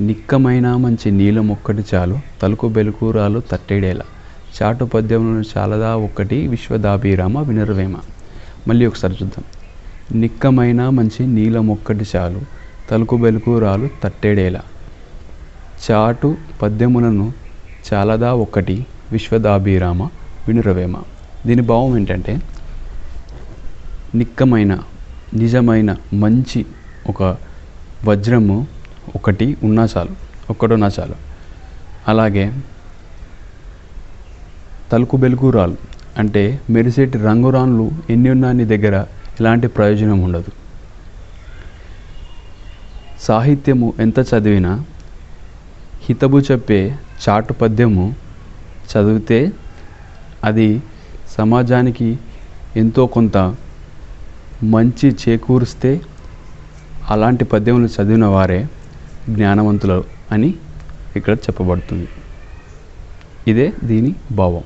నిక్కమైన మంచి నీలం ఒక్కటి చాలు తలుకు బెలుకూరాలు తట్టేడేలా. చాటు పద్యములను చాలదా ఒక్కటి విశ్వదాభిరామ వినర్వేమ. మళ్ళీ ఒకసారి చూద్దాం. నిక్కమైన మంచి నీలం ఒక్కటి చాలు తలుకు బెలుకూరాలు తట్టేడేలా. చాటు పద్యములను చాలదా ఒక్కటి విశ్వదాభిరామ వినురవేమ. దీని భావం ఏంటంటే నిక్కమైన నిజమైన మంచి ఒక వజ్రము ఒకటి ఉన్నా చాలు ఒక్కడున్నా చాలు. అలాగే తలుకు బెలుగురాలు అంటే మెరిసేటి రంగురాన్లు ఎన్ని ఉన్నా నీ దగ్గర ఎలాంటి ప్రయోజనం ఉండదు. సాహిత్యము ఎంత చదివినా హితబు చెప్పే చాటు పద్యము చదివితే అది సమాజానికి ఎంతో కొంత మంచి చేకూరిస్తే అలాంటి పద్యములు చదివిన వారే జ్ఞానవంతులు అని ఇక్కడ చెప్పబడుతుంది. ఇదే దీని భావం.